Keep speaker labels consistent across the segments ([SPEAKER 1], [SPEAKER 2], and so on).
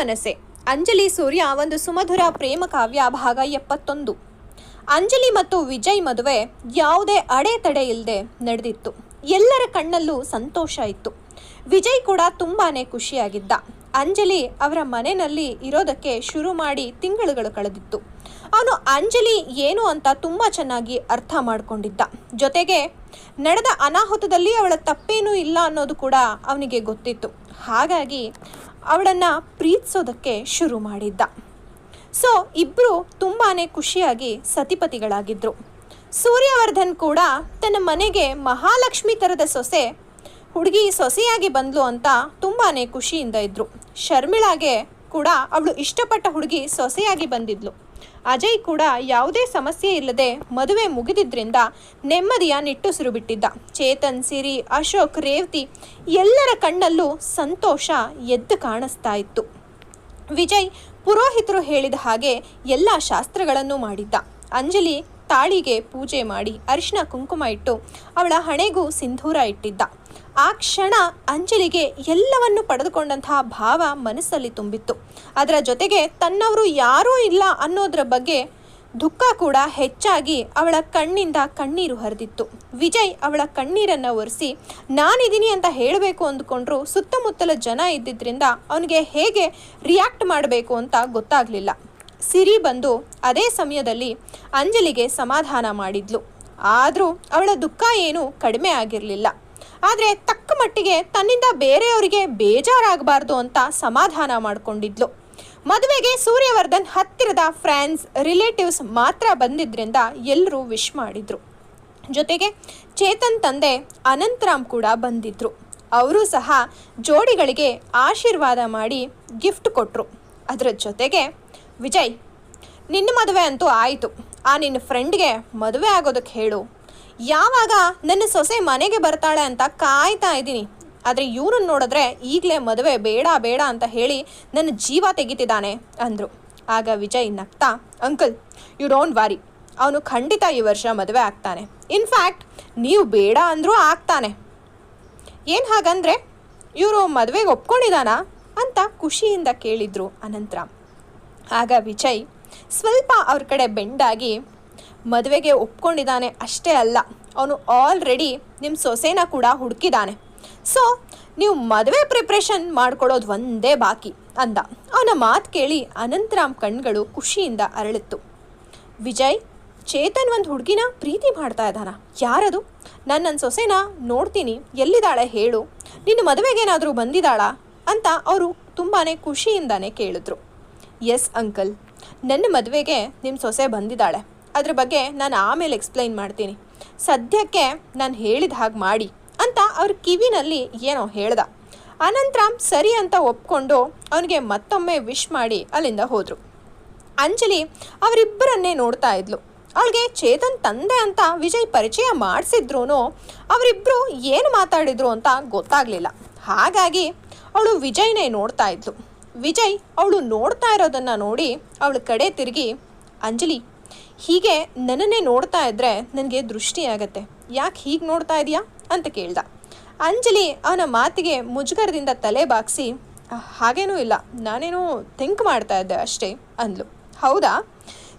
[SPEAKER 1] ಮನಸ್ಸೆ. ಅಂಜಲಿ ಸೂರ್ಯ ಒಂದು ಸುಮಧುರ ಪ್ರೇಮ ಕಾವ್ಯ ಭಾಗ ಎಪ್ಪತ್ತೊಂದು. ಅಂಜಲಿ ಮತ್ತು ವಿಜಯ್ ಮದುವೆ ಯಾವುದೇ ಅಡೆತಡೆ ಇಲ್ಲದೆ ನಡೆದಿತ್ತು. ಎಲ್ಲರ ಕಣ್ಣಲ್ಲೂ ಸಂತೋಷ ಇತ್ತು. ವಿಜಯ್ ಕೂಡ ತುಂಬಾ ಖುಷಿಯಾಗಿದ್ದ. ಅಂಜಲಿ ಅವರ ಮನೆಯಲ್ಲಿ ಇರೋದಕ್ಕೆ ಶುರು ಮಾಡಿ ತಿಂಗಳುಗಳು ಕಳೆದಿತ್ತು. ಅವನು ಅಂಜಲಿ ಏನು ಅಂತ ತುಂಬ ಚೆನ್ನಾಗಿ ಅರ್ಥ ಮಾಡ್ಕೊಂಡಿದ್ದ. ಜೊತೆಗೆ ನಡೆದ ಅನಾಹುತದಲ್ಲಿ ಅವಳ ತಪ್ಪೇನೂ ಇಲ್ಲ ಅನ್ನೋದು ಕೂಡ ಅವನಿಗೆ ಗೊತ್ತಿತ್ತು. ಹಾಗಾಗಿ ಅವಳನ್ನು ಪ್ರೀತಿಸೋದಕ್ಕೆ ಶುರು ಮಾಡಿದ್ದ. ಸೊ ಇಬ್ಬರು ತುಂಬಾ ಖುಷಿಯಾಗಿ ಸತಿಪತಿಗಳಾಗಿದ್ದರು ಸೂರ್ಯವರ್ಧನ್ ಕೂಡ ತನ್ನ ಮನೆಗೆ ಮಹಾಲಕ್ಷ್ಮಿ ಥರದ ಸೊಸೆ, ಹುಡುಗಿ ಸೊಸೆಯಾಗಿ ಬಂದ್ಲು ಅಂತ ತುಂಬಾ ಖುಷಿಯಿಂದ ಇದ್ದರು ಶರ್ಮಿಳಾಗೆ ಕೂಡ ಅವಳು ಇಷ್ಟಪಟ್ಟ ಹುಡುಗಿ ಸೊಸೆಯಾಗಿ ಬಂದಿದ್ಲು. ಅಜಯ್ ಕೂಡ ಯಾವುದೇ ಸಮಸ್ಯೆ ಇಲ್ಲದೆ ಮದುವೆ ಮುಗಿದಿದ್ರಿಂದ ನೆಮ್ಮದಿಯ ನಿಟ್ಟುಸಿರು ಬಿಟ್ಟಿದ್ದ ಚೇತನ್, ಸಿರಿ, ಅಶೋಕ್, ರೇವತಿ ಎಲ್ಲರ ಕಣ್ಣಲ್ಲೂ ಸಂತೋಷ ಎದ್ದು ಕಾಣಿಸ್ತಾ ಇತ್ತು. ವಿಜಯ್ ಪುರೋಹಿತರು ಹೇಳಿದ ಹಾಗೆ ಎಲ್ಲ ಶಾಸ್ತ್ರಗಳನ್ನು ಮಾಡಿದ್ದ. ಅಂಜಲಿ ತಾಳಿಗೆ ಪೂಜೆ ಮಾಡಿ ಅರಿಶಿನ ಕುಂಕುಮ ಇಟ್ಟು ಅವಳ ಹಣೆಗೂ ಸಿಂಧೂರ ಇಟ್ಟಿದ್ದ. ಆ ಕ್ಷಣ ಅಂಜಲಿಗೆ ಎಲ್ಲವನ್ನು ಪಡೆದುಕೊಂಡಂತಹ ಭಾವ ಮನಸ್ಸಲ್ಲಿ ತುಂಬಿತ್ತು. ಅದರ ಜೊತೆಗೆ ತನ್ನವರು ಯಾರೂ ಇಲ್ಲ ಅನ್ನೋದ್ರ ಬಗ್ಗೆ ದುಃಖ ಕೂಡ ಹೆಚ್ಚಾಗಿ ಅವಳ ಕಣ್ಣಿಂದ ಕಣ್ಣೀರು ಹರಿದಿತ್ತು. ವಿಜಯ್ ಅವಳ ಕಣ್ಣೀರನ್ನು ಒರೆಸಿ, ನಾನಿದ್ದೀನಿ ಅಂತ ಹೇಳಬೇಕು ಅಂದ್ಕೊಂಡ್ರು ಸುತ್ತಮುತ್ತಲ ಜನ ಇದ್ದಿದ್ದರಿಂದ ಅವನಿಗೆ ಹೇಗೆ ರಿಯಾಕ್ಟ್ ಮಾಡಬೇಕು ಅಂತ ಗೊತ್ತಾಗಲಿಲ್ಲ. ಸಿರಿ ಬಂದು ಅದೇ ಸಮಯದಲ್ಲಿ ಅಂಜಲಿಗೆ ಸಮಾಧಾನ ಮಾಡಿದ್ಲು. ಆದರೂ ಅವಳ ದುಃಖ ಏನೂ ಕಡಿಮೆ ಆಗಿರಲಿಲ್ಲ. ಆದರೆ ತಕ್ಕ ಮಟ್ಟಿಗೆ ತನ್ನಿಂದ ಬೇರೆಯವರಿಗೆ ಬೇಜಾರಾಗಬಾರ್ದು ಅಂತ ಸಮಾಧಾನ ಮಾಡಿಕೊಂಡಿದ್ಲು. ಮದುವೆಗೆ ಸೂರ್ಯವರ್ಧನ್ ಹತ್ತಿರದ ಫ್ರೆಂಡ್ಸ್, ರಿಲೇಟಿವ್ಸ್ ಮಾತ್ರ ಬಂದಿದ್ದರಿಂದ ಎಲ್ಲರೂ ವಿಶ್ ಮಾಡಿದರು. ಜೊತೆಗೆ ಚೇತನ್ ತಂದೆ ಅನಂತರಾಮ್ ಕೂಡ ಬಂದಿದ್ದರು ಅವರು ಸಹ ಜೋಡಿಗಳಿಗೆ ಆಶೀರ್ವಾದ ಮಾಡಿ ಗಿಫ್ಟ್ ಕೊಟ್ಟರು ಅದರ ಜೊತೆಗೆ, ವಿಜಯ್, ನಿನ್ನ ಮದುವೆ ಅಂತೂ ಆಯಿತು. ಆ ನಿನ್ನ ಫ್ರೆಂಡ್ಗೆ ಮದುವೆ ಆಗೋದಕ್ಕೆ ಹೇಳು. ಯಾವಾಗ ನನ್ನ ಸೊಸೆ ಮನೆಗೆ ಬರ್ತಾಳೆ ಅಂತ ಕಾಯ್ತಾ ಇದ್ದೀನಿ. ಆದರೆ ಇವ್ರನ್ನ ನೋಡಿದ್ರೆ ಈಗಲೇ ಮದುವೆ ಬೇಡ ಬೇಡ ಅಂತ ಹೇಳಿ ನನ್ನ ಜೀವ ತೆಗಿತಿದ್ದಾನೆ ಅಂದರು. ಆಗ ವಿಜಯ್ ನಗ್ತಾ, ಅಂಕಲ್ ಯು ಡೋಂಟ್ ವಾರಿ ಅವನು ಖಂಡಿತ ಈ ವರ್ಷ ಮದುವೆ ಆಗ್ತಾನೆ. ಇನ್ಫ್ಯಾಕ್ಟ್ ನೀವು ಬೇಡ ಅಂದರೂ ಆಗ್ತಾನೆ. ಏನು ಹಾಗಂದ್ರೆ, ಇವರು ಮದುವೆಗೆ ಒಪ್ಕೊಂಡಿದ್ದಾನಾ ಅಂತ ಖುಷಿಯಿಂದ ಕೇಳಿದ್ರು ಅನಂತರ. ಆಗ ವಿಜಯ್ ಸ್ವಲ್ಪ ಅವ್ರ ಕಡೆ ಬೆಂಡಾಗಿ ಮದುವೆಗೆ ಒಪ್ಕೊಂಡಿದ್ದಾನೆ ಅಷ್ಟೇ ಅಲ್ಲ, ಅವನು ಆಲ್ರೆಡಿ ನಿಮ್ಮ ಸೊಸೆನ ಕೂಡ ಹುಡುಕಿದ್ದಾನೆ ಸೊ ನೀವು ಮದುವೆ ಪ್ರಿಪ್ರೇಷನ್ ಮಾಡ್ಕೊಳ್ಳೋದು ಒಂದೇ ಬಾಕಿ ಅಂದ. ಅವನ ಮಾತು ಕೇಳಿ ಅನಂತರಾಮ್ ಕಣ್ಗಳು ಖುಷಿಯಿಂದ ಅರಳಿತ್ತು. ವಿಜಯ್, ಚೇತನ್ ಒಂದು ಹುಡುಗಿನ ಪ್ರೀತಿ ಮಾಡ್ತಾ ಇದ್ದಾನ? ಯಾರದು? ನಾನು ನನ್ನ ಸೊಸೆನ ನೋಡ್ತೀನಿ, ಎಲ್ಲಿದ್ದಾಳೆ ಹೇಳು, ನಿನ್ನ ಮದುವೆಗೇನಾದರೂ ಬಂದಿದ್ದಾಳಾ? ಅಂತ ಅವರು ತುಂಬಾ ಖುಷಿಯಿಂದಾನೆ ಕೇಳಿದ್ರು. ಎಸ್ ಅಂಕಲ್ ನನ್ನ ಮದುವೆಗೆ ನಿಮ್ಮ ಸೊಸೆ ಬಂದಿದ್ದಾಳೆ. ಅದ್ರ ಬಗ್ಗೆ ನಾನು ಆಮೇಲೆ ಎಕ್ಸ್ಪ್ಲೈನ್ ಮಾಡ್ತೀನಿ. ಸದ್ಯಕ್ಕೆ ನಾನು ಹೇಳಿದ ಹಾಗೆ ಮಾಡಿ ಅಂತ ಅವ್ರ ಕಿವಿನಲ್ಲಿ ಏನೋ ಹೇಳ್ದ. ಅನಂತರ ಸರಿ ಅಂತ ಒಪ್ಕೊಂಡು ಅವನಿಗೆ ಮತ್ತೊಮ್ಮೆ ವಿಶ್ ಮಾಡಿ ಅಲ್ಲಿಂದ ಹೋದರು. ಅಂಜಲಿ ಅವರಿಬ್ಬರನ್ನೇ ನೋಡ್ತಾ ಇದ್ಲು. ಅವಳಿಗೆ ಚೇತನ್ ತಂದೆ ಅಂತ ವಿಜಯ್ ಪರಿಚಯ ಮಾಡಿಸಿದ್ರು ಅವರಿಬ್ಬರು ಏನು ಮಾತಾಡಿದ್ರು ಅಂತ ಗೊತ್ತಾಗಲಿಲ್ಲ. ಹಾಗಾಗಿ ಅವಳು ವಿಜಯ್ನೇ ನೋಡ್ತಾ ಇದ್ಲು. ವಿಜಯ್ ಅವಳು ನೋಡ್ತಾ ಇರೋದನ್ನು ನೋಡಿ ಅವಳ ಕಡೆ ತಿರುಗಿ, ಅಂಜಲಿ ಹೀಗೆ ನನ್ನನ್ನೇ ನೋಡ್ತಾ ಇದ್ರೆ ನನಗೆ ದೃಷ್ಟಿ ಆಗತ್ತೆ. ಯಾಕೆ ಹೀಗೆ ನೋಡ್ತಾ ಇದೀಯಾ ಅಂತ ಕೇಳ್ದ. ಅಂಜಲಿ ಅವನ ಮಾತಿಗೆ ಮುಜುಗರದಿಂದ ತಲೆ ಬಾಗಿಸಿ ಹಾಗೇನೂ ಇಲ್ಲ. ನಾನೇನೋ ಥಿಂಕ್ ಮಾಡ್ತಾ ಇದ್ದೆ ಅಷ್ಟೇ, ಅಂದ್ಲು. ಹೌದಾ?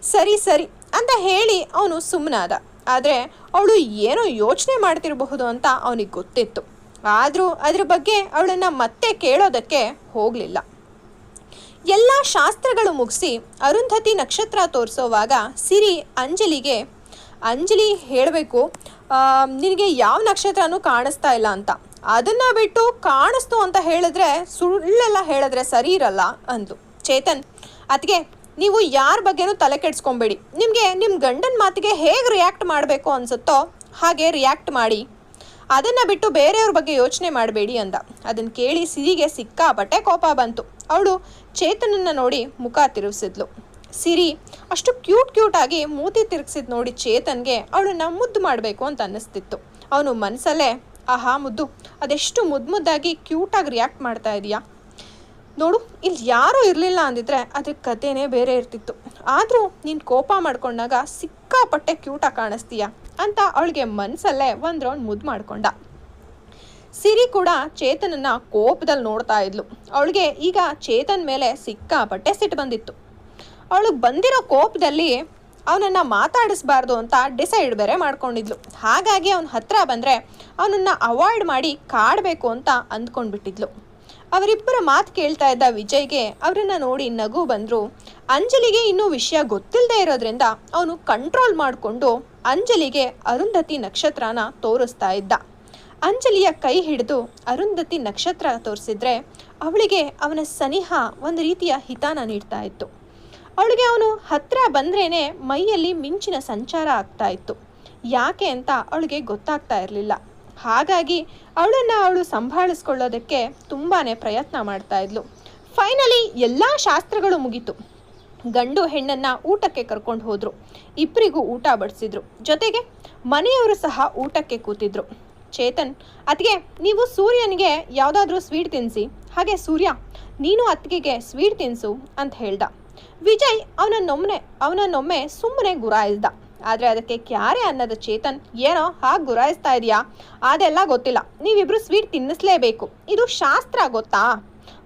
[SPEAKER 1] ಸರಿ ಸರಿ, ಅಂತ ಹೇಳಿ ಅವನು ಸುಮ್ಮನಾದ ಆದರೆ ಅವಳು ಏನೋ ಯೋಚನೆ ಮಾಡ್ತಿರಬಹುದು ಅಂತ ಅವನಿಗೆ ಗೊತ್ತಿತ್ತು. ಆದರೂ ಅದ್ರ ಬಗ್ಗೆ ಅವಳನ್ನು ಮತ್ತೆ ಕೇಳೋದಕ್ಕೆ ಹೋಗಲಿಲ್ಲ. ಎಲ್ಲ ಶಾಸ್ತ್ರಗಳು ಮುಗಿಸಿ ಅರುಂಧತಿ ನಕ್ಷತ್ರ ತೋರಿಸೋವಾಗ ಸಿರಿ ಅಂಜಲಿಗೆ, ಅಂಜಲಿ ಹೇಳಬೇಕು ನಿನಗೆ ಯಾವ ನಕ್ಷತ್ರನೂ ಕಾಣಿಸ್ತಾ ಇಲ್ಲ ಅಂತ. ಅದನ್ನು ಬಿಟ್ಟು ಕಾಣಿಸ್ತು ಅಂತ ಹೇಳಿದ್ರೆ ಸುಳ್ಳೆಲ್ಲ ಹೇಳಿದ್ರೆ ಸರಿ ಇರಲ್ಲ ಅಂದು ಚೇತನ್ ಅದಕ್ಕೆ ನೀವು ಯಾರ ಬಗ್ಗೆನೂ ತಲೆ ಕೆಡಿಸ್ಕೊಬೇಡಿ. ನಿಮಗೆ ನಿಮ್ಮ ಗಂಡನ ಮಾತಿಗೆ ಹೇಗೆ ರಿಯಾಕ್ಟ್ ಮಾಡಬೇಕು ಅನಿಸುತ್ತೋ ಹಾಗೆ ರಿಯಾಕ್ಟ್ ಮಾಡಿ. ಅದನ್ನು ಬಿಟ್ಟು ಬೇರೆಯವ್ರ ಬಗ್ಗೆ ಯೋಚನೆ ಮಾಡಬೇಡಿ ಅಂದ. ಅದನ್ನು ಕೇಳಿ ಸಿರಿಗೆ ಸಿಕ್ಕಾಪಟ್ಟೆ ಕೋಪ ಬಂತು. ಅವಳು ಚೇತನನ್ನ ನೋಡಿ ಮುಖ ತಿರುಗಿಸಿದ್ಲು. ಸಿರಿ, ಅಷ್ಟು ಕ್ಯೂಟ್ ಕ್ಯೂಟ್ ಆಗಿ ಮೂತಿ ತಿರುಗಿಸಿದ್ ನೋಡಿ ಚೇತನ್ಗೆ ಅವಳನ್ನ ಮುದ್ದು ಮಾಡಬೇಕು ಅಂತ ಅನ್ನಿಸ್ತಿತ್ತು. ಅವನು ಮನಸ್ಸಲ್ಲೇ ಆಹಾ ಮುದ್ದು, ಅದೆಷ್ಟು ಮುದ್ದು ಮುದ್ದಾಗಿ ಕ್ಯೂಟಾಗಿ ರಿಯಾಕ್ಟ್ ಮಾಡ್ತಾ ಇದೀಯಾ? ನೋಡು, ಇಲ್ಲಿ ಯಾರೂ ಇರಲಿಲ್ಲ ಅಂದಿದ್ರೆ ಅದ್ರ ಕಥೆನೇ ಬೇರೆ ಇರ್ತಿತ್ತು. ಆದರೂ ನೀನು ಕೋಪ ಮಾಡ್ಕೊಂಡಾಗ ಸಿಕ್ಕಾಪಟ್ಟೆ ಕ್ಯೂಟಾಗಿ ಕಾಣಿಸ್ತೀಯ? ಅಂತ ಅವಳಿಗೆ ಮನಸ್ಸಲ್ಲೇ ಒಂದು ರೌಂಡ್ ಮುದ್ದು ಮಾಡ್ಕೊಂಡ. ಸಿರಿ ಕೂಡ ಚೇತನನ್ನ ಕೋಪದಲ್ಲಿ ನೋಡ್ತಾ ಇದ್ಲು. ಅವಳಿಗೆ ಈಗ ಚೇತನ್ ಮೇಲೆ ಸಿಕ್ಕಾಪಟ್ಟೆ ಸಿಟ್ಟು ಬಂದಿತ್ತು. ಅವಳಿಗೆ ಬಂದಿರೋ ಕೋಪದಲ್ಲಿ ಅವನನ್ನು ಮಾತಾಡಿಸ್ಬಾರ್ದು ಅಂತ ಡಿಸೈಡ್ ಬೇರೆ ಮಾಡ್ಕೊಂಡಿದ್ಲು. ಹಾಗಾಗಿ ಅವನ ಹತ್ರ ಬಂದರೆ ಅವನನ್ನು ಅವಾಯ್ಡ್ ಮಾಡಿ ಕಾಡಬೇಕು ಅಂತ ಅಂದ್ಕೊಂಡ್ಬಿಟ್ಟಿದ್ಲು. ಅವರಿಬ್ಬರ ಮಾತು ಕೇಳ್ತಾ ಇದ್ದ ವಿಜಯ್ಗೆ ಅವರನ್ನ ನೋಡಿ ನಗು ಬಂದರು. ಅಂಜಲಿಗೆ ಇನ್ನೂ ವಿಷಯ ಗೊತ್ತಿಲ್ಲದೆ ಇರೋದ್ರಿಂದ ಅವನು ಕಂಟ್ರೋಲ್ ಮಾಡಿಕೊಂಡು ಅಂಜಲಿಗೆ ಅರುಂಧತಿ ನಕ್ಷತ್ರನ ತೋರಿಸ್ತಾ ಇದ್ದ. ಅಂಜಲಿಯ ಕೈ ಹಿಡಿದು ಅರುಂಧತಿ ನಕ್ಷತ್ರ ತೋರಿಸಿದ್ರೆ ಅವಳಿಗೆ ಅವನ ಸನಿಹ ಒಂದು ರೀತಿಯ ಹಿತಾನ ನೀಡ್ತಾ ಇತ್ತು. ಅವಳಿಗೆ ಅವನು ಹತ್ರ ಬಂದ್ರೇನೆ ಮೈಯಲ್ಲಿ ಮಿಂಚಿನ ಸಂಚಾರ ಆಗ್ತಾ ಇತ್ತು. ಯಾಕೆ ಅಂತ ಅವಳಿಗೆ ಗೊತ್ತಾಗ್ತಾ ಇರಲಿಲ್ಲ. ಹಾಗಾಗಿ ಅವಳನ್ನು ಅವಳು ಸಂಭಾಳಿಸ್ಕೊಳ್ಳೋದಕ್ಕೆ ತುಂಬಾ ಪ್ರಯತ್ನ ಮಾಡ್ತಾ ಇದ್ಲು. ಫೈನಲಿ ಎಲ್ಲ ಶಾಸ್ತ್ರಗಳು ಮುಗೀತು. ಗಂಡು ಹೆಣ್ಣನ್ನ ಊಟಕ್ಕೆ ಕರ್ಕೊಂಡು ಹೋದ್ರು. ಇಬ್ಬರಿಗೂ ಊಟ ಬಡಿಸಿದ್ರು. ಜೊತೆಗೆ ಮನೆಯವರು ಸಹ ಊಟಕ್ಕೆ ಕೂತಿದ್ರು. ಚೇತನ್. ಅತ್ತಿಗೆ, ನೀವು ಸೂರ್ಯನಿಗೆ ಯಾವುದಾದ್ರೂ ಸ್ವೀಟ್ ತಿನ್ನಿಸಿ ಹಾಗೆ, ಸೂರ್ಯ, ನೀನು ಅತ್ತಿಗೆಗೆ ಸ್ವೀಟ್ ತಿನ್ನಿಸು ಅಂತ ಹೇಳ್ದ. ವಿಜಯ್ ಅವನನ್ನೊಮ್ಮೆ ಅವನನ್ನೊಮ್ಮೆ ಸುಮ್ಮನೆ ಗುರಾಯಿಸ್ದ. ಆದರೆ ಅದಕ್ಕೆ ಕ್ಯಾರೆ ಅನ್ನದ ಚೇತನ್, ಏನೋ ಹಾಗೆ ಗುರಾಯಿಸ್ತಾ ಇದೆಯಾ? ಅದೆಲ್ಲ ಗೊತ್ತಿಲ್ಲ. ನೀವಿಬ್ರು ಸ್ವೀಟ್ ತಿನ್ನಿಸ್ಲೇಬೇಕು. ಇದು ಶಾಸ್ತ್ರ ಗೊತ್ತಾ?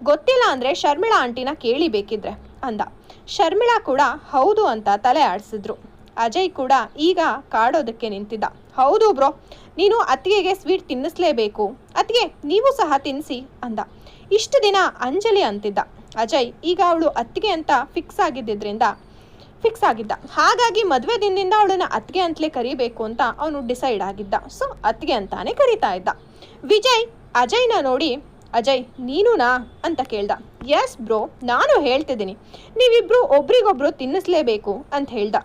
[SPEAKER 1] ಗೊತ್ತಿಲ್ಲ ಅಂದರೆ ಶರ್ಮಿಳಾ ಆಂಟಿನ ಕೇಳಿ ಬೇಕಿದ್ರೆ ಅಂದ. ಶರ್ಮಿಳಾ ಕೂಡ ಹೌದು ಅಂತ ತಲೆ ಆಡಿಸಿದ್ರು. ಅಜಯ್ ಕೂಡ ಈಗ ಕಾಡೋದಕ್ಕೆ ನಿಂತಿದ್ದ. ಹೌದು ಬ್ರೋ, ನೀನು ಅತ್ತಿಗೆಗೆ ಸ್ವೀಟ್ ತಿನ್ನಿಸ್ಲೇಬೇಕು. ಅತ್ತಿಗೆ, ನೀವು ಸಹ ತಿನ್ನಿಸಿ ಅಂದ. ಇಷ್ಟು ದಿನ ಅಂಜಲಿ ಅಂತಿದ್ದ. ಅಜಯ್, ಈಗ ಅವಳು ಅತ್ತಿಗೆ ಅಂತ ಫಿಕ್ಸ್ ಆಗಿದ್ದರಿಂದ ಫಿಕ್ಸ್ ಆಗಿದ್ದ. ಹಾಗಾಗಿ ಮದುವೆ ದಿನದಿಂದ ಅವಳನ್ನ ಅತ್ತಿಗೆ ಅಂತಲೇ ಕರಿಬೇಕು ಅಂತ ಅವನು ಡಿಸೈಡ್ ಆಗಿದ್ದ. ಸೊ ಅತ್ತಿಗೆ ಅಂತಾನೆ ಕರಿತಾ ಇದ್ದ. ವಿಜಯ್, ಅಜಯ್ನ ನೋಡಿ, ಅಜಯ್, ನೀನುನಾ? ಅಂತ ಕೇಳ್ದ. ಎಸ್ ಬ್ರೋ, ನಾನು ಹೇಳ್ತಿದ್ದೀನಿ. ನೀವಿಬ್ರು ಒಬ್ರಿಗೊಬ್ರು ತಿನ್ನಿಸ್ಲೇಬೇಕು ಅಂತ ಹೇಳ್ದ.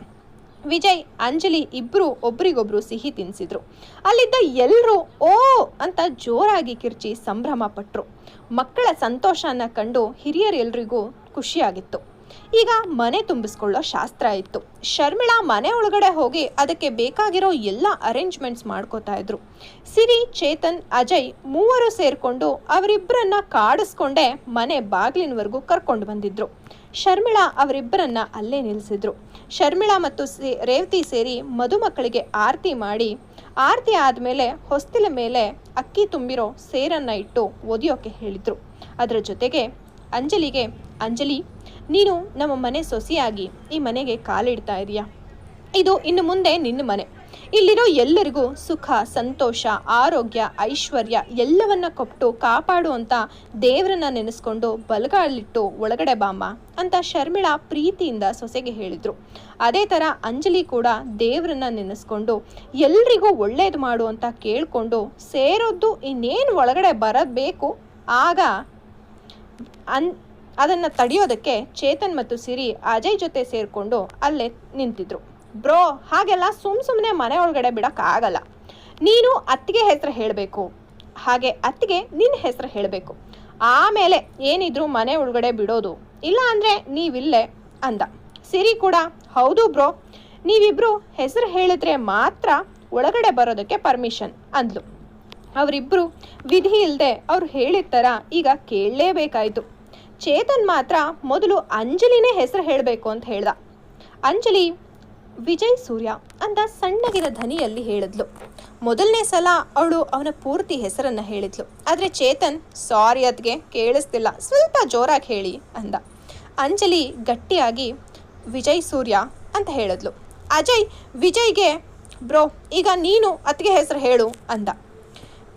[SPEAKER 1] ವಿಜಯ್, ಅಂಜಲಿ ಇಬ್ರು ಒಬ್ರಿಗೊಬ್ರು ಸಿಹಿ ತಿನ್ಸಿದ್ರು. ಅಲ್ಲಿದ್ದ ಎಲ್ಲರೂ ಓ ಅಂತ ಜೋರಾಗಿ ಕಿರ್ಚಿ ಸಂಭ್ರಮ ಪಟ್ರು ಮಕ್ಕಳ ಸಂತೋಷನ ಕಂಡು ಹಿರಿಯರೆಲ್ರಿಗೂ ಖುಷಿಯಾಗಿತ್ತು. ಈಗ ಮನೆ ತುಂಬಿಸ್ಕೊಳ್ಳೋ ಶಾಸ್ತ್ರ ಇತ್ತು. ಶರ್ಮಿಳಾ ಮನೆ ಒಳಗಡೆ ಹೋಗಿ ಅದಕ್ಕೆ ಬೇಕಾಗಿರೋ ಎಲ್ಲ ಅರೇಂಜ್ಮೆಂಟ್ಸ್ ಮಾಡ್ಕೋತಾ ಇದ್ರು. ಸಿರಿ, ಚೇತನ್, ಅಜಯ್ ಮೂವರು ಸೇರಿಕೊಂಡು ಅವರಿಬ್ಬರನ್ನ ಕಾಡಿಸ್ಕೊಂಡೇ ಮನೆ ಬಾಗಿಲಿನವರೆಗೂ ಕರ್ಕೊಂಡು ಬಂದಿದ್ರು. ಶರ್ಮಿಳಾ ಅವರಿಬ್ಬರನ್ನ ಅಲ್ಲೇ ನಿಲ್ಲಿಸಿದ್ರು ಶರ್ಮಿಳಾ ಮತ್ತು ರೇವತಿ ಸೇರಿ ಮದುಮಕ್ಕಳಿಗೆ ಆರತಿ ಮಾಡಿ, ಆರತಿ ಆದಮೇಲೆ ಹೊಸ್ತಿಲ ಮೇಲೆ ಅಕ್ಕಿ ತುಂಬಿರೋ ಸೇರನ್ನ ಇಟ್ಟು ಒದಿಯೋಕೆ ಹೇಳಿದ್ರು. ಅದರ ಜೊತೆಗೆ ಅಂಜಲಿಗೆ, ಅಂಜಲಿ ನೀನು ನಮ್ಮ ಮನೆ ಸೊಸೆಯಾಗಿ ಈ ಮನೆಗೆ ಕಾಲಿಡ್ತಾ ಇದೀಯಾ? ಇದು ಇನ್ನು ಮುಂದೆ ನಿನ್ನ ಮನೆ. ಇಲ್ಲಿರೋ ಎಲ್ಲರಿಗೂ ಸುಖ, ಸಂತೋಷ, ಆರೋಗ್ಯ, ಐಶ್ವರ್ಯ ಎಲ್ಲವನ್ನ ಕೊಟ್ಟು ಕಾಪಾಡುವಂತ ದೇವರನ್ನ ನೆನೆಸ್ಕೊಂಡು ಬಲಗಾಲಿಟ್ಟು ಒಳಗಡೆ ಬಾಮ್ಮ ಅಂತ ಶರ್ಮಿಳಾ ಪ್ರೀತಿಯಿಂದ ಸೊಸೆಗೆ ಹೇಳಿದ್ರು. ಅದೇ ಥರ ಅಂಜಲಿ ಕೂಡ ದೇವರನ್ನ ನೆನೆಸ್ಕೊಂಡು ಎಲ್ರಿಗೂ ಒಳ್ಳೇದು ಮಾಡು ಅಂತ ಕೇಳಿಕೊಂಡು ಸೇರೋದು ಇನ್ನೇನು ಒಳಗಡೆ ಬರಬೇಕು ಆಗ ಅನ್ ಅದನ್ನು ತಡೆಯೋದಕ್ಕೆ ಚೇತನ್ ಮತ್ತು ಸಿರಿ ಅಜಯ್ ಜೊತೆ ಸೇರಿಕೊಂಡು ಅಲ್ಲೇ ನಿಂತಿದ್ರು. ಬ್ರೋ, ಹಾಗೆಲ್ಲ ಸುಮ್ ಸುಮ್ಮನೆ ಮನೆ ಒಳಗಡೆ ಬಿಡೋಕ್ಕಾಗಲ್ಲ ನೀನು ಅತ್ತಿಗೆ ಹೆಸರು ಹೇಳಬೇಕು. ಹಾಗೆ ಅತ್ತಿಗೆ ನಿನ್ನ ಹೆಸರು ಹೇಳಬೇಕು. ಆಮೇಲೆ ಏನಿದ್ರು ಮನೆ ಒಳಗಡೆ ಬಿಡೋದು. ಇಲ್ಲ ಅಂದರೆ ನೀವಿಲ್ಲೇ ಅಂದ. ಸಿರಿ ಕೂಡ, ಹೌದು ಬ್ರೋ, ನೀವಿಬ್ರು ಹೆಸರು ಹೇಳಿದ್ರೆ ಮಾತ್ರ ಒಳಗಡೆ ಬರೋದಕ್ಕೆ ಪರ್ಮಿಷನ್ ಅಂದ್ಲು. ಅವರಿಬ್ಬರು ವಿಧಿ ಇಲ್ಲದೆ ಅವ್ರು ಹೇಳಿದ ಥರ ಈಗ ಕೇಳಲೇಬೇಕಾಯ್ತು. ಚೇತನ್ ಮಾತ್ರ ಮೊದಲು ಅಂಜಲಿನೇ ಹೆಸರು ಹೇಳಬೇಕು ಅಂತ ಹೇಳ್ದ. ಅಂಜಲಿ, ವಿಜಯ್ ಸೂರ್ಯ ಅಂತ ಸಣ್ಣಗಿರ ಧ್ವನಿಯಲ್ಲಿ ಹೇಳಿದ್ಲು. ಮೊದಲನೇ ಸಲ ಅವಳು ಅವನ ಪೂರ್ತಿ ಹೆಸರನ್ನ ಹೇಳಿದ್ಲು. ಆದರೆ ಚೇತನ್, ಸಾರಿ ಅದ್ಗೆ ಕೇಳಿಸ್ತಿಲ್ಲ. ಸ್ವಲ್ಪ ಜೋರಾಗಿ ಹೇಳಿ ಅಂದ. ಅಂಜಲಿ ಗಟ್ಟಿಯಾಗಿ, ವಿಜಯ್ ಸೂರ್ಯ ಅಂತ ಹೇಳಿದ್ಲು. ಅಜಯ್, ವಿಜಯ್ಗೆ, ಬ್ರೋ, ಈಗ ನೀನು ಅತ್ತಿಗೆ ಹೆಸರು ಹೇಳು ಅಂದ.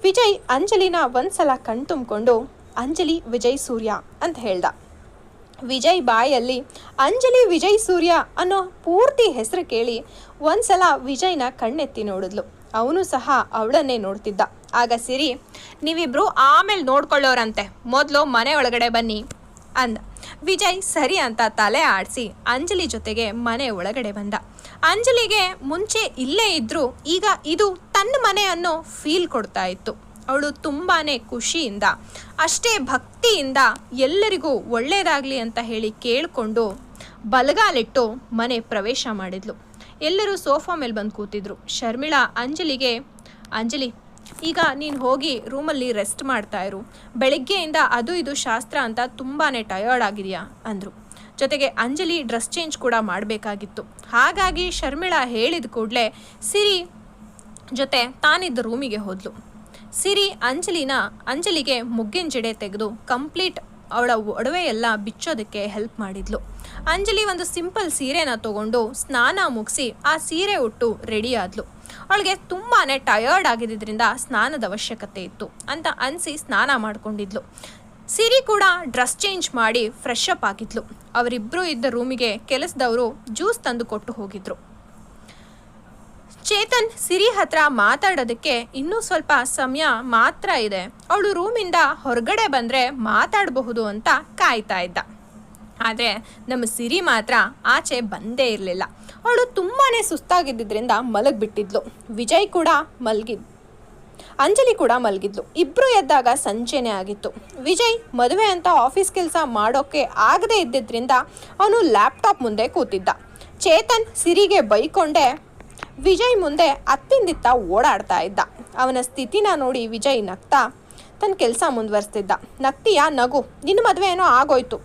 [SPEAKER 1] ವಿಜಯ್ ಅಂಜಲಿನ ಒಂದ್ಸಲ ಕಣ್ ತುಂಬಿಕೊಂಡು ಅಂಜಲಿ ವಿಜಯ್ ಸೂರ್ಯ ಅಂತ ಹೇಳ್ದ. ವಿಜಯ್ ಬಾಯಲ್ಲಿ, ಅಂಜಲಿ ವಿಜಯ್ ಸೂರ್ಯ ಅನ್ನೋ ಪೂರ್ತಿ ಹೆಸರು ಕೇಳಿ ಒಂದ್ಸಲ ವಿಜಯ್ನ ಕಣ್ಣೆತ್ತಿ ನೋಡಿದ್ಲು. ಅವನು ಸಹ ಅವಳನ್ನೇ ನೋಡ್ತಿದ್ದ. ಆಗ ಸಿರಿ, ನೀವಿಬ್ರು ಆಮೇಲೆ ನೋಡ್ಕೊಳ್ಳೋರಂತೆ. ಮೊದಲು ಮನೆ ಒಳಗಡೆ ಬನ್ನಿ ಅಂದ. ವಿಜಯ್ ಸರಿ ಅಂತ ತಲೆ ಆಡಿಸಿ ಅಂಜಲಿ ಜೊತೆಗೆ ಮನೆ ಒಳಗಡೆ ಬಂದ. ಅಂಜಲಿಗೆ ಮುಂಚೆ ಇಲ್ಲೇ ಇದ್ರು ಈಗ ಇದು ತನ್ನ ಮನೆ ಅನ್ನೋ ಫೀಲ್ ಕೊಡ್ತಾ ಇತ್ತು. ಅವಳು ತುಂಬಾ ಖುಷಿಯಿಂದ, ಅಷ್ಟೇ ಭಕ್ತಿಯಿಂದ ಎಲ್ಲರಿಗೂ ಒಳ್ಳೆಯದಾಗಲಿ ಅಂತ ಹೇಳಿ ಕೇಳಿಕೊಂಡು ಬಲಗಾಲಿಟ್ಟು ಮನೆ ಪ್ರವೇಶ ಮಾಡಿದ್ಲು. ಎಲ್ಲರೂ ಸೋಫಾ ಮೇಲೆ ಬಂದು ಕೂತಿದ್ರು. ಶರ್ಮಿಳಾ, ಅಂಜಲಿಗೆ, ಅಂಜಲಿ, ಈಗ ನೀನು ಹೋಗಿ ರೂಮಲ್ಲಿ ರೆಸ್ಟ್ ಮಾಡ್ತಾ ಇರು. ಬೆಳಗ್ಗೆಯಿಂದ ಅದು ಇದು ಶಾಸ್ತ್ರ ಅಂತ ತುಂಬಾ ಟಯರ್ಡ್ ಆಗಿದೆಯಾ? ಅಂದರು. ಜೊತೆಗೆ ಅಂಜಲಿ ಡ್ರೆಸ್ ಚೇಂಜ್ ಕೂಡ ಮಾಡಬೇಕಾಗಿತ್ತು. ಹಾಗಾಗಿ ಶರ್ಮಿಳಾ ಹೇಳಿದ ಕೂಡಲೇ ಸಿರಿ ಜೊತೆ ತಾನಿದ್ದ ರೂಮಿಗೆ ಹೋದ್ಲು. ಸಿರಿ ಅಂಜಲಿನ ಅಂಜಲಿಗೆ ಮುಗ್ಗಿನ ಜಡೆ ತೆಗೆದು ಕಂಪ್ಲೀಟ್ ಅವಳ ಒಡವೆ ಎಲ್ಲ ಬಿಚ್ಚೋದಕ್ಕೆ ಹೆಲ್ಪ್ ಮಾಡಿದ್ಲು. ಅಂಜಲಿ ಒಂದು ಸಿಂಪಲ್ ಸೀರೆನ ತಗೊಂಡು ಸ್ನಾನ ಮುಗಿಸಿ ಆ ಸೀರೆ ಉಟ್ಟು ರೆಡಿ ಆದ್ಲು. ಅವಳಿಗೆ ತುಂಬಾ ಟಯರ್ಡ್ ಆಗಿದ್ದರಿಂದ ಸ್ನಾನದ ಅವಶ್ಯಕತೆ ಇತ್ತು ಅಂತ ಅನಿಸಿ ಸ್ನಾನ ಮಾಡ್ಕೊಂಡಿದ್ಲು. ಸಿರಿ ಕೂಡ ಡ್ರೆಸ್ ಚೇಂಜ್ ಮಾಡಿ ಫ್ರೆಶ್ ಅಪ್ ಆಗಿದ್ಲು. ಅವರಿಬ್ಬರು ಇದ್ದ ರೂಮಿಗೆ ಕೆಲಸದವರು ಜ್ಯೂಸ್ ತಂದು ಕೊಟ್ಟು ಹೋಗಿದ್ರು. ಚೇತನ್ ಸಿರಿ ಹತ್ರ ಮಾತಾಡೋದಕ್ಕೆ ಇನ್ನೂ ಸ್ವಲ್ಪ ಸಮಯ ಮಾತ್ರ ಇದೆ. ಅವಳು ರೂಮಿಂದ ಹೊರಗಡೆ ಬಂದರೆ ಮಾತಾಡಬಹುದು ಅಂತ ಕಾಯ್ತಾ ಇದ್ದ. ಆದರೆ ನಮ್ಮ ಸಿರಿ ಮಾತ್ರ ಆಚೆ ಬಂದೇ ಇರಲಿಲ್ಲ. ಅವಳು ತುಂಬಾ ಸುಸ್ತಾಗಿದ್ದರಿಂದ ಮಲಗಿಬಿಟ್ಟಿದ್ಲು. ವಿಜಯ್ ಕೂಡ ಮಲಗಿದ್ ಅಂಜಲಿ ಕೂಡ ಮಲಗಿದ್ಲು. ಇಬ್ಬರು ಎದ್ದಾಗ ಸಂಜೆನೇ ಆಗಿತ್ತು. ವಿಜಯ್ ಮದುವೆ ಅಂತ ಆಫೀಸ್ ಕೆಲಸ ಮಾಡೋಕ್ಕೆ ಆಗದೇ ಇದ್ದಿದ್ದರಿಂದ ಅವನು ಲ್ಯಾಪ್ಟಾಪ್ ಮುಂದೆ ಕೂತಿದ್ದ. ಚೇತನ್ ಸಿರಿಗೆ ಬೈಕೊಂಡೆ ವಿಜಯ್ ಮುಂದೆ ಅತ್ತಿಂದಿತ್ತ ಓಡಾಡ್ತಾ ಇದ್ದ. ಅವನ ಸ್ಥಿತಿನ ನೋಡಿ ವಿಜಯ್ ನಗ್ತಾ ತನ್ನ ಕೆಲಸ ಮುಂದುವರಿಸ್ತಿದ್ದ. ನಗ್ತೀಯಾ, ನಗು, ನಿನ್ನ ಮದುವೆ ಏನೋ ಆಗೋಯ್ತು.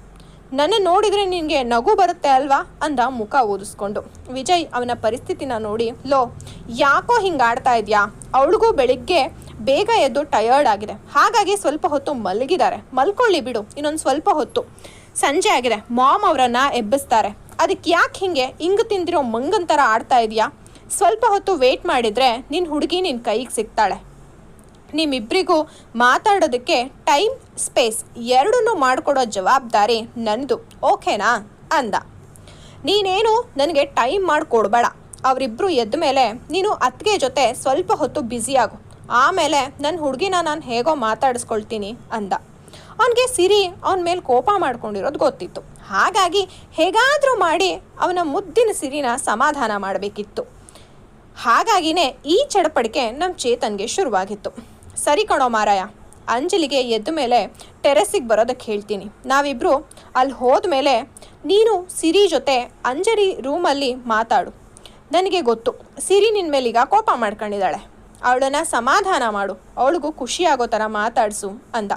[SPEAKER 1] ನನ್ನ ನೋಡಿದ್ರೆ ನಿನಗೆ ನಗು ಬರುತ್ತೆ ಅಲ್ವಾ? ಅಂದ ಮುಖ ಓದಿಸ್ಕೊಂಡು ವಿಜಯ್ ಅವನ ಪರಿಸ್ಥಿತಿನ ನೋಡಿ, ಲೋ, ಯಾಕೋ ಹಿಂಗೆ ಆಡ್ತಾ ಇದೆಯಾ? ಅವಳಿಗೂ ಬೆಳಿಗ್ಗೆ ಬೇಗ ಎದ್ದು ಟಯರ್ಡ್ ಆಗಿದೆ. ಹಾಗಾಗಿ ಸ್ವಲ್ಪ ಹೊತ್ತು ಮಲಗಿದ್ದಾರೆ. ಮಲ್ಕೊಳ್ಳಿ ಬಿಡು, ಇನ್ನೊಂದು ಸ್ವಲ್ಪ ಹೊತ್ತು. ಸಂಜೆ ಆಗಿದೆ. ಮಾಮ್ ಅವರನ್ನು ಎಬ್ಬಿಸ್ತಾರೆ. ಅದಕ್ಕೆ ಯಾಕೆ ಹಿಂಗೆ ಹಿಂಗೆ ತಿಂದಿರೋ ಮಂಗನ್ ಥರ ಆಡ್ತಾ ಇದೆಯಾ? ಸ್ವಲ್ಪ ಹೊತ್ತು ವೇಟ್ ಮಾಡಿದರೆ ನಿನ್ನ ಹುಡುಗಿ ನಿನ್ನ ಕೈಗೆ ಸಿಗ್ತಾಳೆ. ನಿಮ್ಮಿಬ್ಬರಿಗೂ ಮಾತಾಡೋದಕ್ಕೆ ಟೈಮ್ ಸ್ಪೇಸ್ ಎರಡನ್ನೂ ಮಾಡಿಕೊಡೋ ಜವಾಬ್ದಾರಿ ನನ್ನದು ಓಕೆನಾ ಅಂದ. ನೀನೇನು ನನಗೆ ಟೈಮ್ ಮಾಡಿಕೊಡ್ಬೇಡ. ಅವರಿಬ್ಬರು ಎದ್ದ ಮೇಲೆ ನೀನು ಅತ್ತಿಗೆ ಜೊತೆ ಸ್ವಲ್ಪ ಹೊತ್ತು ಬ್ಯುಸಿಯಾಗು ಆಮೇಲೆ ನನ್ನ ಹುಡುಗಿನ ನಾನು ಹೇಗೋ ಮಾತಾಡಿಸ್ಕೊಳ್ತೀನಿ ಅಂದ. ಅವನಿಗೆ ಸಿರಿ, ಅವನ ಮೇಲೆ ಕೋಪ ಮಾಡ್ಕೊಂಡಿರೋದು ಗೊತ್ತಿತ್ತು. ಹಾಗಾಗಿ ಹೇಗಾದರೂ ಮಾಡಿ ಅವನ ಮುದ್ದಿನ ಸಿರಿನ ಸಮಾಧಾನ ಮಾಡಬೇಕಿತ್ತು. ಹಾಗಾಗಿನೇ ಈ ಚಡಪಡಿಕೆ ನಮ್ಮ ಚೇತನ್ಗೆ ಶುರುವಾಗಿತ್ತು. ಸರಿ ಕಣೋ ಮಾರಾಯ, ಅಂಜಲಿಗೆ ಎದ್ದ ಮೇಲೆ ಟೆರೆಸ್ಸಿಗೆ ಬರೋದಕ್ಕೆ ಹೇಳ್ತೀನಿ. ನಾವಿಬ್ಬರು ಅಲ್ಲಿ ಹೋದ್ಮೇಲೆ ನೀನು ಸಿರಿ ಜೊತೆ ಅಂಜಲಿ ರೂಮಲ್ಲಿ ಮಾತಾಡು. ನನಗೆ ಗೊತ್ತು, ಸಿರಿ ನಿನ್ನ ಮೇಲೀಗ ಕೋಪ ಮಾಡ್ಕೊಂಡಿದ್ದಾಳೆ. ಅವಳನ್ನ ಸಮಾಧಾನ ಮಾಡು, ಅವಳಿಗೂ ಖುಷಿಯಾಗೋ ಥರ ಮಾತಾಡಿಸು ಅಂದ.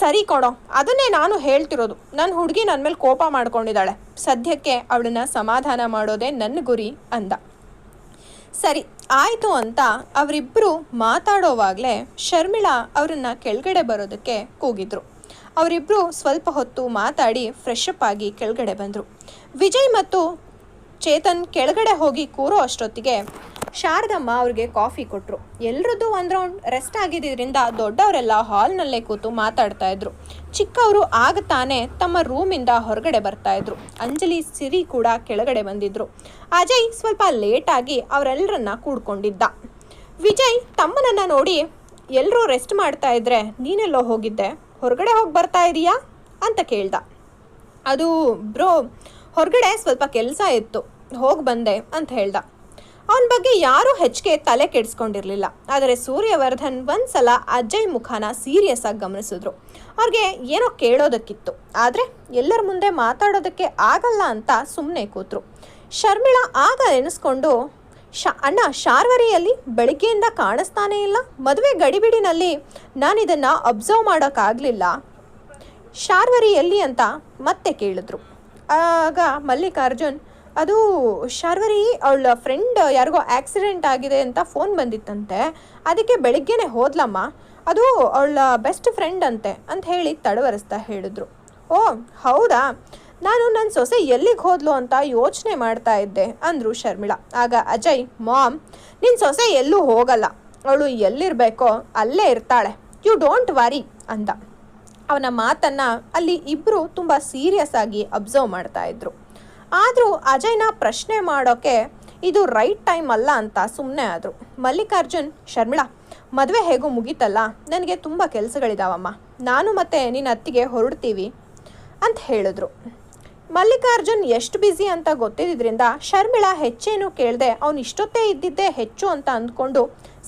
[SPEAKER 1] ಸರಿ ಕೊಡೋ ಅದನ್ನೇ ನಾನು ಹೇಳ್ತಿರೋದು. ನನ್ನ ಹುಡುಗಿ ನನ್ನ ಮೇಲೆ ಕೋಪ ಮಾಡ್ಕೊಂಡಿದ್ದಾಳೆ. ಸದ್ಯಕ್ಕೆ ಅವಳನ್ನು ಸಮಾಧಾನ ಮಾಡೋದೇ ನನ್ನ ಗುರಿ ಅಂದ. ಸರಿ, ಆಯಿತು ಅಂತ ಅವರಿಬ್ಬರು ಮಾತಾಡೋವಾಗಲೇ ಶರ್ಮಿಳಾ ಅವರನ್ನ ಕೆಳಗಡೆ ಬರೋದಕ್ಕೆ ಕೂಗಿದ್ರು. ಅವರಿಬ್ಬರು ಸ್ವಲ್ಪ ಹೊತ್ತು ಮಾತಾಡಿ ಫ್ರೆಶ್ ಅಪ್ ಆಗಿ ಕೆಳಗಡೆ ಬಂದರು. ವಿಜಯ್ ಮತ್ತು ಚೇತನ್ ಕೆಳಗಡೆ ಹೋಗಿ ಕೂರೋ ಅಷ್ಟೊತ್ತಿಗೆ ಶಾರದಮ್ಮ ಅವ್ರಿಗೆ ಕಾಫಿ ಕೊಟ್ಟರು ಎಲ್ರದ್ದು ಒಂದು ರೌಂಡ್ ರೆಸ್ಟ್ ಆಗಿದ್ದರಿಂದ ದೊಡ್ಡವರೆಲ್ಲ ಹಾಲ್ನಲ್ಲೇ ಕೂತು ಮಾತಾಡ್ತಾ ಇದ್ರು. ಚಿಕ್ಕವರು ಆಗ ತಾನೇ ತಮ್ಮ ರೂಮಿಂದ ಹೊರಗಡೆ ಬರ್ತಾ ಇದ್ರು. ಅಂಜಲಿ, ಸಿರಿ ಕೂಡ ಕೆಳಗಡೆ ಬಂದಿದ್ರು. ಅಜಯ್ ಸ್ವಲ್ಪ ಲೇಟಾಗಿ ಅವರೆಲ್ಲರನ್ನ ಕೂಡ್ಕೊಂಡಿದ್ದ. ವಿಜಯ್, ತಮ್ಮನನ್ನ ನೋಡಿ ಎಲ್ಲರೂ ರೆಸ್ಟ್ ಮಾಡ್ತಾ ಇದ್ರೆ ನೀನೆಲ್ಲೋ ಹೋಗಿದ್ದೆ. ಹೊರಗಡೆ ಹೋಗಿ ಬರ್ತಾ ಇದೀಯಾ? ಅಂತ ಕೇಳ್ದ. ಅದು ಬ್ರೋ, ಹೊರಗಡೆ ಸ್ವಲ್ಪ ಕೆಲಸ ಇತ್ತು. ಹೋಗಿ ಬಂದೆ, ಅಂತ ಹೇಳ್ದ. ಅವನ ಬಗ್ಗೆ ಯಾರೂ ಹೆಚ್ಚಿಗೆ ತಲೆ ಕೆಡಿಸ್ಕೊಂಡಿರಲಿಲ್ಲ. ಆದರೆ ಸೂರ್ಯವರ್ಧನ್ ಒಂದ್ಸಲ ಅಜಯ್ ಮುಖಾನ ಸೀರಿಯಸ್ ಆಗಿ ಗಮನಿಸಿದ್ರು. ಅವ್ರಿಗೆ ಏನೋ ಕೇಳೋದಕ್ಕಿತ್ತು. ಆದರೆ ಎಲ್ಲರ ಮುಂದೆ ಮಾತಾಡೋದಕ್ಕೆ ಆಗಲ್ಲ ಅಂತ ಸುಮ್ಮನೆ ಕೂತ್ರು. ಶರ್ಮಿಳಾ ಆಗ ನೆನೆಸ್ಕೊಂಡು ಶಾ, ಅಣ್ಣ, ಶಾರ್ವರಿಯಲ್ಲಿ ಬೆಳಗ್ಗೆಯಿಂದ ಕಾಣಿಸ್ತಾನೇ ಇಲ್ಲ. ಮದುವೆ ಗಡಿಬಿಡಿನಲ್ಲಿ ನಾನು ಇದನ್ನು ಅಬ್ಸರ್ವ್ ಮಾಡೋಕ್ಕಾಗಲಿಲ್ಲ. ಶಾರ್ವರಿ ಎಲ್ಲಿ? ಅಂತ ಮತ್ತೆ ಕೇಳಿದ್ರು. ಆಗ ಮಲ್ಲಿಕಾರ್ಜುನ್ ಅದು ಶಾರ್ವರಿ ಅವಳ ಫ್ರೆಂಡ್ ಯಾರಿಗೋ ಆಕ್ಸಿಡೆಂಟ್ ಆಗಿದೆ ಅಂತ ಫೋನ್ ಬಂದಿತ್ತಂತೆ. ಅದಕ್ಕೆ ಬೆಳಿಗ್ಗೆನೆ ಹೋದ್ಲಮ್ಮ. ಅದು ಅವಳ ಬೆಸ್ಟ್ ಫ್ರೆಂಡ್ ಅಂತೆ ಅಂತ ಹೇಳಿ ತಡವರಿಸ್ತಾ ಹೇಳಿದ್ರು. ಓ, ಹೌದಾ? ನಾನು ನನ್ನ ಸೊಸೆ ಎಲ್ಲಿಗೆ ಹೋದ್ಲು ಅಂತ ಯೋಚನೆ ಮಾಡ್ತಾ ಇದ್ದೆ ಅಂದರು ಶರ್ಮಿಳಾ. ಆಗ ಅಜಯ್, ಮಾಮ್ ನಿನ್ನ ಸೊಸೆ ಎಲ್ಲೂ ಹೋಗಲ್ಲ. ಅವಳು ಎಲ್ಲಿರಬೇಕೋ ಅಲ್ಲೇ ಇರ್ತಾಳೆ. ಯು ಡೋಂಟ್ ವರಿ ಅಂದ. ಅವನ ಮಾತನ್ನ ಅಲ್ಲಿ ಇಬ್ಬರು ತುಂಬ ಸೀರಿಯಸ್ ಆಗಿ ಅಬ್ಸರ್ವ್ ಮಾಡ್ತಾ ಇದ್ರು. ಆದರೂ ಅಜಯ್ನ ಪ್ರಶ್ನೆ ಮಾಡೋಕೆ ಇದು ರೈಟ್ ಟೈಮ್ ಅಲ್ಲ ಅಂತ ಸುಮ್ಮನೆ ಆದರು. ಮಲ್ಲಿಕಾರ್ಜುನ್, ಶರ್ಮಿಳಾ, ಮದುವೆ ಹೇಗೂ ಮುಗೀತಲ್ಲ? ನನಗೆ ತುಂಬ ಕೆಲಸಗಳಿದಾವಮ್ಮ. ನಾನು ಮತ್ತೆ ನಿನ್ನ ಅತ್ತಿಗೆ ಹೊರಡ್ತೀವಿ ಅಂತ ಹೇಳಿದ್ರು. ಮಲ್ಲಿಕಾರ್ಜುನ್ ಎಷ್ಟು ಬ್ಯುಸಿ ಅಂತ ಗೊತ್ತಿದ್ದರಿಂದ ಶರ್ಮಿಳಾ ಹೆಚ್ಚೇನು ಕೇಳದೆ ಅವನು ಇಷ್ಟೊತ್ತೇ ಇದ್ದಿದ್ದೇ ಹೆಚ್ಚು ಅಂತ ಅಂದ್ಕೊಂಡು,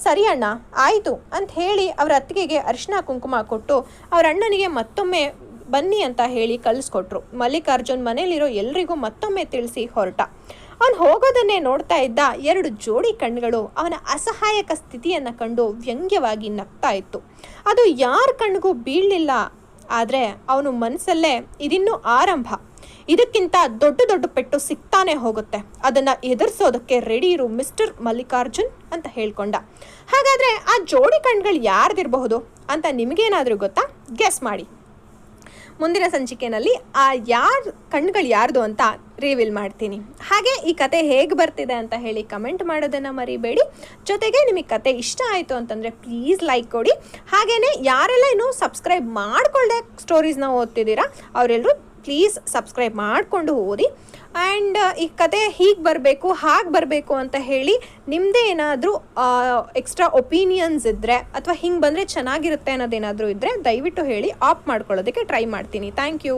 [SPEAKER 1] ಸರಿ ಅಣ್ಣ, ಆಯಿತು ಅಂತ ಹೇಳಿ ಅವರ ಅತ್ತಿಗೆಗೆ ಅರಿಶಿನ ಕುಂಕುಮ ಕೊಟ್ಟು ಅವರ ಅಣ್ಣನಿಗೆ ಮತ್ತೊಮ್ಮೆ ಬನ್ನಿ ಅಂತ ಹೇಳಿ ಕಳಿಸ್ಕೊಟ್ರು. ಮಲ್ಲಿಕಾರ್ಜುನ್ ಮನೇಲಿರೋ ಎಲ್ರಿಗೂ ಮತ್ತೊಮ್ಮೆ ತಿಳಿಸಿ ಹೊರಟ. ಅವನು ಹೋಗೋದನ್ನೇ ನೋಡ್ತಾ ಇದ್ದ ಎರಡು ಜೋಡಿ ಕಣ್ಗಳು ಅವನ ಅಸಹಾಯಕ ಸ್ಥಿತಿಯನ್ನು ಕಂಡು ವ್ಯಂಗ್ಯವಾಗಿ ನಗ್ತಾ ಇತ್ತು. ಅದು ಯಾರ ಕಣ್ಗೂ ಬೀಳಲಿಲ್ಲ, ಆದರೆ ಅವನು ಮನಸ್ಸಲ್ಲೇ ಇದಿನ್ನೂ ಆರಂಭ. ಇದಕ್ಕಿಂತ ದೊಡ್ಡ ದೊಡ್ಡ ಪೆಟ್ಟು ಸಿಗ್ತಾನೆ ಹೋಗುತ್ತೆ. ಅದನ್ನು ಎದುರಿಸೋದಕ್ಕೆ ರೆಡಿ ಇರು ಮಿಸ್ಟರ್ ಮಲ್ಲಿಕಾರ್ಜುನ್ ಅಂತ ಹೇಳ್ಕೊಂಡ. ಹಾಗಾದರೆ ಆ ಜೋಡಿ ಕಣ್ಗಳು ಯಾರ್ದಿರಬಹುದು ಅಂತ ನಿಮಗೇನಾದರೂ ಗೊತ್ತಾ? ಗೆಸ್ ಮಾಡಿ. ಮುಂದಿನ ಸಂಚಿಕೆಯಲ್ಲಿ ಆ ಯಾರ ಕಣ್ಗಳು ಯಾರ್ದು ಅಂತ ರಿವೀಲ್ ಮಾಡ್ತೀನಿ. ಹಾಗೆ ಈ ಕತೆ ಹೇಗೆ ಬರ್ತಿದೆ ಅಂತ ಹೇಳಿ ಕಮೆಂಟ್ ಮಾಡೋದನ್ನು ಮರಿಬೇಡಿ. ಜೊತೆಗೆ ನಿಮಗೆ ಕತೆ ಇಷ್ಟ ಆಯಿತು ಅಂತಂದರೆ ಪ್ಲೀಸ್ ಲೈಕ್ ಕೊಡಿ. ಹಾಗೆಯೇ ಯಾರೆಲ್ಲ ಇನ್ನೂ ಸಬ್ಸ್ಕ್ರೈಬ್ ಮಾಡಿಕೊಳ್ಳದೆ ಸ್ಟೋರೀಸ್ನ ಓದ್ತಿದ್ದೀರಾ ಅವರೆಲ್ಲರೂ ಪ್ಲೀಸ್ ಸಬ್ಸ್ಕ್ರೈಬ್ ಮಾಡಿಕೊಂಡು ಓದಿ ಆ್ಯಂಡ್ ಈ ಕತೆ ಹೀಗೆ ಬರಬೇಕು, ಹಾಗೆ ಬರಬೇಕು ಅಂತ ಹೇಳಿ ನಿಮ್ಮದೇ ಏನಾದರೂ ಎಕ್ಸ್ಟ್ರಾ ಒಪಿನಿಯನ್ಸ್ ಇದ್ದರೆ ಅಥವಾ ಹಿಂಗೆ ಬಂದರೆ ಚೆನ್ನಾಗಿರುತ್ತೆ ಅನ್ನೋದೇನಾದರೂ ಇದ್ದರೆ ದಯವಿಟ್ಟು ಹೇಳಿ ಆಫ್ ಮಾಡ್ಕೊಳ್ಳೋದಕ್ಕೆ ಟ್ರೈ ಮಾಡ್ತೀನಿ. Thank you